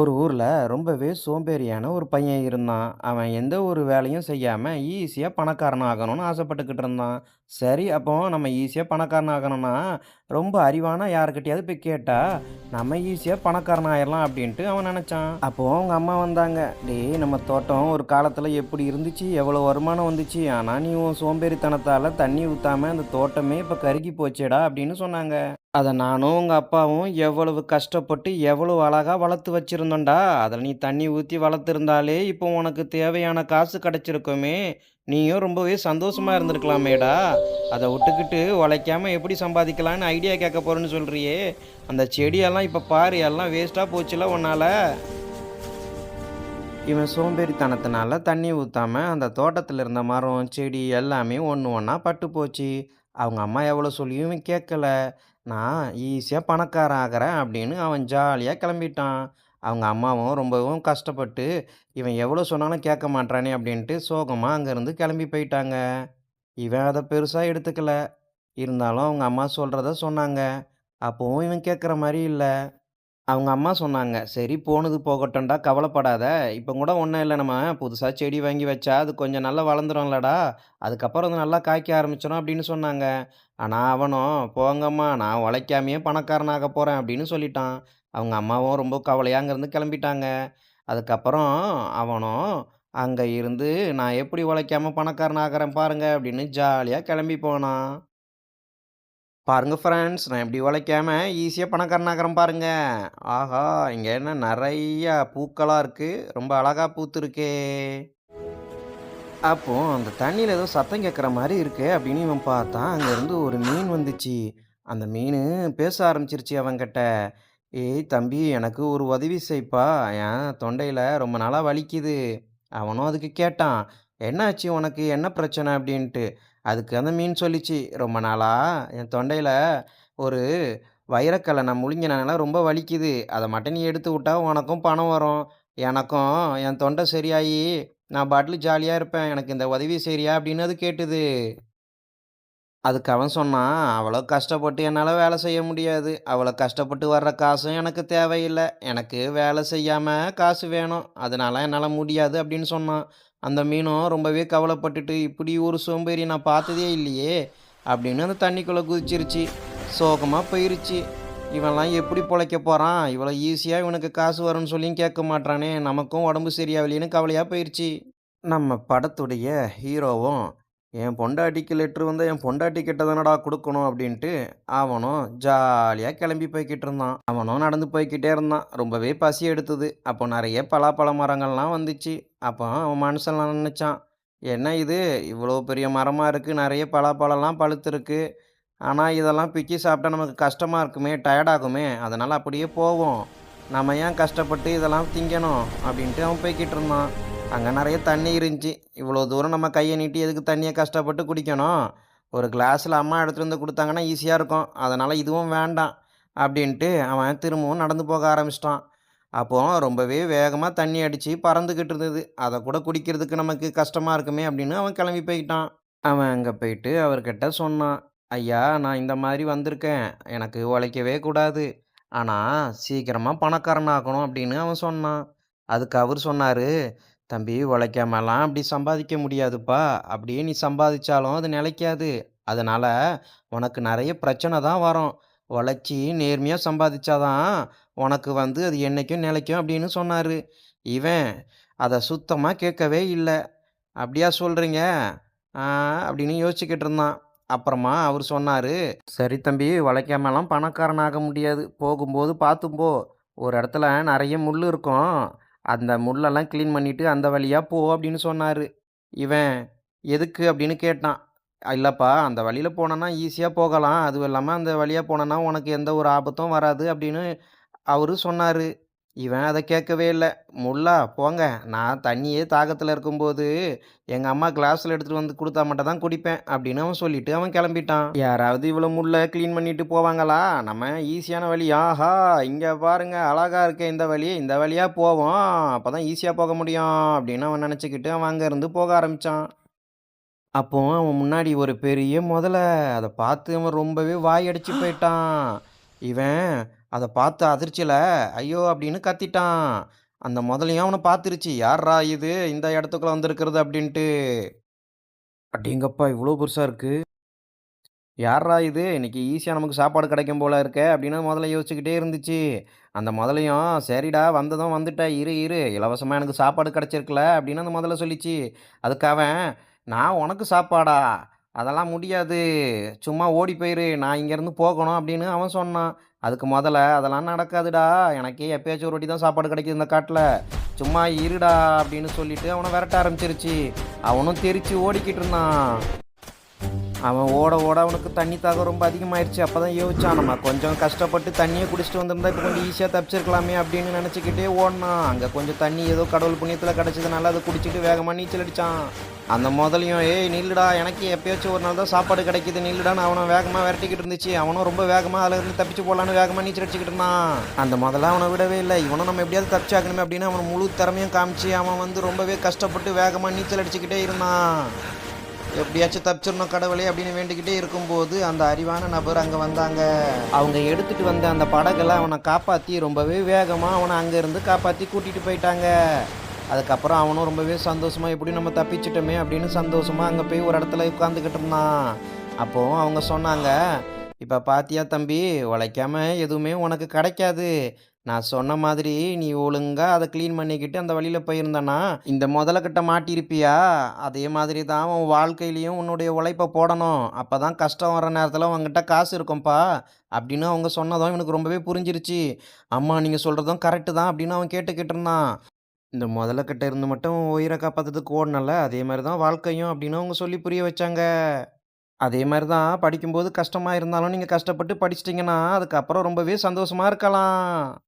ஒரு ஊரில் ரொம்பவே சோம்பேறியான ஒரு பையன் இருந்தான். அவன் எந்த ஒரு வேலையும் செய்யாமல் ஈஸியாக பணக்காரன் ஆகணும்னு ஆசைப்பட்டுக்கிட்டு இருந்தான். சரி, அப்போ நம்ம ஈஸியாக பணக்காரன் ஆகணும்னா, ரொம்ப அறிவான யாருக்கிட்டையாவது போய் கேட்டால் நம்ம ஈஸியாக பணக்காரன் ஆயிடலாம் அப்படின்ட்டு அவன் நினச்சான் அப்போ அவங்க அம்மா வந்தாங்க. "டேய் நம்ம தோட்டம் ஒரு காலத்தில் எப்படி இருந்துச்சு? எவ்வளோ வருமானம் வந்துச்சு? ஆனால் நீ உன் சோம்பேறித்தனத்தால் தண்ணி ஊற்றாமல் அந்த தோட்டமே இப்போ கருகி போச்சேடா" அப்படின்னு சொன்னாங்க. அதை நானும் உங்கள் அப்பாவும் எவ்வளவு கஷ்டப்பட்டு எவ்வளவு அழகாக வளர்த்து வச்சுருந்தோண்டா அதில் நீ தண்ணி ஊற்றி வளர்த்துருந்தாலே இப்போ உனக்கு தேவையான காசு கிடச்சிருக்குமே நீயும் ரொம்பவே சந்தோஷமாக இருந்திருக்கலாமேடா. அதை விட்டுக்கிட்டு உழைக்காம எப்படி சம்பாதிக்கலான்னு ஐடியா கேட்க போகிறேன்னு சொல்கிறியே அந்த செடியெல்லாம் இப்போ பாரு எல்லாம் வேஸ்ட்டாக போச்சுல்ல உன்னால் இவன் சோம்பேறித்தனத்தினால தண்ணி ஊற்றாமல் அந்த தோட்டத்தில் இருந்த மரம், செடி எல்லாமே ஒன்று ஒன்றா பட்டு போச்சு. அவங்க அம்மா எவ்வளோ சொல்லியும் கேட்கல. நான் ஈஸியாக பணக்காரன் ஆகுறேன் அப்படின்னு அவன் ஜாலியாக கிளம்பிட்டான். அவங்க அம்மாவும் ரொம்பவும் கஷ்டப்பட்டு, இவன் எவ்வளோ சொன்னாலும் கேட்க மாட்றானே அப்படின்ட்டு சோகமாக அங்கேருந்து கிளம்பி போயிட்டாங்க. இவன் அதை பெருசாக எடுத்துக்கல. இருந்தாலும் அவங்க அம்மா சொல்கிறத சொன்னாங்க. அப்போவும் இவன் கேட்குற மாதிரி இல்லை அவங்க அம்மா சொன்னாங்க, "சரி போனது போகட்டும்டா கவலைப்படாத. இப்போ கூட ஒண்ணும் இல்ல நம்ம புதுசா செடி வாங்கி வச்சா அது கொஞ்சம் நல்லா வளர்ந்துரும்லடா. அதுக்கப்புறம் அது நல்லா காய்க்க ஆரம்பிச்சிரும்" அப்படின்னு சொன்னாங்க. ஆனா அவனும் "போங்கம்மா நான் உழைக்காமயே பணக்காரன் ஆகப் போறேன்" அப்படின்னு சொல்லிட்டான். அவங்க அம்மாவும் ரொம்ப கவலையா அங்கேருந்து கிளம்பிட்டாங்க. அதுக்கப்புறம் அவனும் அங்க இருந்து, "நான் எப்படி உழைக்காம பணக்காரன் ஆகுறேன் பாருங்க" அப்படின்னு ஜாலியா கிளம்பி போனான். பாருங்க ஃப்ரெண்ட்ஸ், நான் எப்படி உழைக்காமல் ஈஸியாக பணக்காரன் பாருங்கள் பாருங்க. ஆஹா! இங்கே என்ன நிறையா பூக்களாக இருக்குது ரொம்ப அழகா பூத்திருக்கே. அப்போ அந்த தண்ணியில் ஏதோ சத்தம் கேட்குற மாதிரி இருக்கு அப்படின்னு இவன் பார்த்தான். அங்கேருந்து ஒரு மீன் வந்துச்சு. அந்த மீன் பேச ஆரம்பிச்சிருச்சு அவன்கிட்ட. "ஏய் தம்பி எனக்கு ஒரு உதவி செய்ப்பா. என் தொண்டையில் ரொம்ப நாளாக வலிக்குது." அவனும் அதுக்கு கேட்டான். "என்னாச்சு உனக்கு? என்ன பிரச்சனை?" அப்படின்ட்டு. அதுக்கு அந்த மீன் சொல்லிச்சு, "ரொம்ப நாளாக என் தொண்டையில் ஒரு வைரக்கல்ல நான் முழுங்கினனால ரொம்ப வலிக்குது. அதை மட்டும் நீ எடுத்து விட்டா உனக்கும் பணம் வரும். எனக்கும் என் தொண்டை சரியாயி நான் பாட்டில் ஜாலியாக இருப்பேன். எனக்கு இந்த உதவி சரியா அப்படின்னு அது கேட்டுது. அதுக்கு அவன் சொன்னான், "அவ்வளோ கஷ்டப்பட்டு என்னால் வேலை செய்ய முடியாது. அவ்வளோ கஷ்டப்பட்டு வர்ற காசும் எனக்கு தேவையில்லை எனக்கு வேலை செய்யாமல் காசு வேணும். அதனால என்னால் முடியாது" அப்படின்னு சொன்னான். அந்த மீனும் ரொம்பவே கவலைப்பட்டுட்டு, "இப்படி ஒரு சோம்பேறி நான் பார்த்ததே இல்லையே" அப்படின்னு அந்த தண்ணிக்குள்ளே குதிச்சிருச்சு. சோகமாக போயிருச்சு. "இவன்லாம் எப்படி பிழைக்க போகிறான் இவ்வளோ ஈஸியாக இவனுக்கு காசு வரும்னு சொல்லியும் கேட்க மாட்றானே. நமக்கும் உடம்பு சரியாகலையேன்னு" கவலையாக போயிடுச்சு நம்ம படத்துடைய ஹீரோவும், "என் பொண்டாட்டிக்கு லெட்ரு வந்தால் என் பொண்டாட்டி கிட்ட தானடா கொடுக்கணும் அப்படின்ட்டு அவனும் ஜாலியாக கிளம்பி போய்கிட்டு இருந்தான். அவனும் நடந்து போய்க்கிட்டே இருந்தான். ரொம்பவே பசி எடுத்தது. அப்போ நிறைய பலாப்பழ மரங்கள்லாம் வந்துச்சு. அப்போ அவன் மனுஷன்லாம் நினச்சான் "என்ன இது இவ்வளோ பெரிய மரமாக இருக்குது நிறைய பலாப்பழம்லாம் பழுத்திருக்கு. ஆனால் இதெல்லாம் பிச்சு சாப்பிட்டா நமக்கு கஷ்டமாக இருக்குமே, டயர்ட் ஆகுமே. அப்படியே போவோம். நம்ம ஏன் கஷ்டப்பட்டு இதெல்லாம் திங்கணும்?" அப்படின்ட்டு அவன் போய்கிட்டு இருந்தான். அங்கே நிறைய தண்ணி இருந்துச்சு. "இவ்வளோ தூரம் நம்ம கையை நீட்டி எதுக்கு தண்ணியை கஷ்டப்பட்டு குடிக்கணும்? ஒரு கிளாஸில் அம்மா எடுத்துகிட்டு வந்து கொடுத்தாங்கன்னா ஈஸியாக இருக்கும். அதனால் இதுவும் வேண்டாம்" அப்படின்ட்டு அவன் திரும்பவும் நடந்து போக ஆரம்பிச்சிட்டான். அப்போ ரொம்பவே வேகமாக தண்ணி அடித்து பறந்துக்கிட்டு இருந்தது. அதை கூட குடிக்கிறதுக்கு நமக்கு கஷ்டமாக இருக்குமே அப்படின்னு அவன் கிளம்பி போயிட்டான் அவன் அங்கே போயிட்டு அவர்கிட்ட சொன்னான், "ஐயா நான் இந்த மாதிரி வந்திருக்கேன். எனக்கு உழைக்கவே கூடாது. ஆனால் சீக்கிரமாக பணக்காரன் ஆகணும்" அப்படின்னு அவன் சொன்னான். அதுக்கு அவர் சொன்னார் "தம்பி உழைக்காமலாம் அப்படி சம்பாதிக்க முடியாதுப்பா. அப்படியே நீ சம்பாதிச்சாலும் அது நிலைக்காது. அதனால் உனக்கு நிறைய பிரச்சனை தான் வரும். உழைச்சி நேர்மையாக சம்பாதிச்சாதான் உனக்கு வந்து அது என்னைக்கும் நிலைக்கும்" அப்படின்னு சொன்னார் இவன் அதை சுத்தமாக கேட்கவே இல்லை "அப்படியா சொல்கிறீங்க அப்படின்னு யோசிச்சுக்கிட்டு இருந்தான். அப்புறமா அவர் சொன்னார் "சரி தம்பி உழைக்காமலாம் பணக்காரன் ஆக முடியாது. போகும்போது பார்த்து போ. ஒரு இடத்துல நிறைய முள் இருக்கும். அந்த முள்ளெல்லாம் க்ளீன் பண்ணிவிட்டு அந்த வழியாக போ" அப்படின்னு சொன்னார் இவன் "எதுக்கு?" அப்படின்னு கேட்டான். இல்லைப்பா அந்த வழியில் போனோன்னா ஈஸியாக போகலாம். அதுவும் இல்லாமல் அந்த வழியாக போனோன்னா உனக்கு எந்த ஒரு ஆபத்தும் வராது" அப்படின்னு அவரு சொன்னார் இவன் அத கேட்கவே இல்ல. "முள்ளா போங்க. நான் தண்ணியே தாகத்துல இருக்கும்போது எங்க அம்மா கிளாஸ்ல எடுத்துட்டு வந்து குடுத்தா மட்டும் தான் குடிப்பேன்" அப்படின்னு அவன் சொல்லிட்டு அவன் கிளம்பிட்டான். யாராவது இவ்வளோ முள்ள கிளீன் பண்ணிட்டு போவாங்களா? நம்ம ஈஸியான வழி. "ஆஹா! இங்க பாருங்க அழகா இருக்கே இந்த வழி. இந்த வழியா போவோம். அப்பதான் ஈஸியா போக முடியும்" அப்படின்னு அவன் நெனச்சுக்கிட்டு அவன் அங்கேருந்து போக ஆரம்பிச்சான். அப்போ அவன் முன்னாடி ஒரு பெரிய முதலை. அத பார்த்து அவன் ரொம்பவே வாய் அடைச்சு போயிட்டான். இவன் அதை பார்த்து அதிர்ச்சியில் ஐயோ! அப்படின்னு கத்திட்டான். அந்த முதலையும் அவனை பார்த்துருச்சு. யார்றா இது இந்த இடத்துக்குள்ள வந்திருக்கிறது அப்படின்ட்டு. அப்படிங்கப்பா இவ்வளோ பெருசாக இருக்குது யார்றா இது? இன்னைக்கு ஈஸியாக நமக்கு சாப்பாடு கிடைக்கும் போல இருக்கே! அப்படின்னு முதல்ல யோசிச்சுக்கிட்டே இருந்துச்சு. அந்த முதலையும், சரிடா வந்ததும் வந்துட்ட இரு இரு இலவசமாக எனக்கு சாப்பாடு கிடச்சிருக்கல அப்படின்னு அந்த முதல்ல சொல்லிச்சு. அதுக்காக நான் உனக்கு சாப்பாடா? அதெல்லாம் முடியாது. சும்மா ஓடி போயிரு. நான் இங்கேருந்து போகணும் அப்படின்னு அவன் சொன்னான். அதுக்கு முதல்ல அதெல்லாம் நடக்காதுடா. எனக்கே எப்பயாச்சும் ஒரு வாட்டி தான் சாப்பாடு கிடைக்குது இந்த காட்டில் சும்மா இருடா அப்படின்னு சொல்லிட்டு அவனை விரட்ட ஆரம்பிச்சிருச்சு. அவனும் தெரித்து ஓடிக்கிட்டு இருந்தான். அவன் ஓட ஓட அவனுக்கு தண்ணி தாகம் ரொம்ப அதிகமாயிருச்சு. அப்பதான் யோசிச்சான், நம்ம கொஞ்சம் கஷ்டப்பட்டு தண்ணியை குடிச்சிட்டு வந்திருந்தா இப்போ கொஞ்சம் ஈஸியாக தப்பிச்சிருக்கலாமே அப்படின்னு நினச்சிக்கிட்டே ஓடினான் அங்கே கொஞ்சம் தண்ணி ஏதோ கடவுள் புண்ணியத்தில் கிடச்சதுனால அதை குடிச்சிட்டு வேகமாக நீச்சல் அடித்தான் அந்த முதலையும், "ஏய் நில்லுடா, எனக்கு எப்பயாச்சும் ஒரு நாள் தான் சாப்பாடு கிடைக்கிது நில்லுடான்னு" அவனை வேகமாக விரட்டிக்கிட்டு இருந்துச்சு. அவனும் ரொம்ப வேகமாக அதில் இருந்து தப்பிச்சு போகலான்னு வேகமாக நீச்சல் அடிச்சுக்கிட்டு இருந்தான். அந்த முதல்ல அவனை விடவே இல்லை இவனும் நம்ம எப்படியாவது தப்பிச்சாக்கணுமே அப்படின்னு அவன் முழு திறமையும் காமிச்சு, அவன் வந்து ரொம்பவே கஷ்டப்பட்டு வேகமாக நீச்சல் அடிச்சுக்கிட்டே இருந்தான். எப்படியாச்சும் தப்பிச்சிடணும் கடவுளே அப்படின்னு வேண்டிக்கிட்டே இருக்கும்போது அந்த அறிவான நபர் அங்கே வந்தாங்க. அவங்க எடுத்துட்டு வந்த அந்த படகெல்லாம் அவனை காப்பாற்றி ரொம்பவே வேகமாக அவனை அங்கேருந்து காப்பாற்றி கூட்டிகிட்டு போயிட்டாங்க. அதுக்கப்புறம் அவனும் ரொம்பவே சந்தோஷமாக எப்படி நம்ம தப்பிச்சிட்டோமே அப்படின்னு சந்தோஷமாக அங்கே போய் ஒரு இடத்துல உட்காந்துக்கிட்டு இருந்தான். அப்போ அவங்க சொன்னாங்க இப்போ பாத்தியா தம்பி உழைக்காம எதுவுமே உனக்கு கிடைக்காது. நான் சொன்ன மாதிரி நீ ஒழுங்காக அதை க்ளீன் பண்ணிக்கிட்டு அந்த வழியில் போயிருந்தனா இந்த முதலக்கட்ட மாட்டியிருப்பியா? அதே மாதிரி தான் உன் வாழ்க்கையிலையும் உன்னுடைய உழைப்பை போடணும். அப்போ தான் கஷ்டம் வர நேரத்தில் உங்ககிட்ட காசு இருக்கும்ப்பா அப்படின்னு அவங்க சொன்னதும் இவனுக்கு ரொம்பவே புரிஞ்சிருச்சு. அம்மா நீங்கள் சொல்கிறதும் கரெக்ட்டு தான் அப்படின்னு அவன் கேட்டுக்கிட்டு இருந்தான். இந்த முதலக்கட்ட இருந்து மட்டும் உயிரை காப்பாற்றுறதுக்கு ஓடுனல்ல, அதே மாதிரி தான் வாழ்க்கையும் அப்படின்னு அவங்க சொல்லி புரிய வச்சாங்க. அதே மாதிரி தான் படிக்கும்போது கஷ்டமாக இருந்தாலும் நீங்கள் கஷ்டப்பட்டு படிச்சிட்டிங்கன்னா அதுக்கப்புறம் ரொம்பவே சந்தோஷமாக இருக்கலாம்.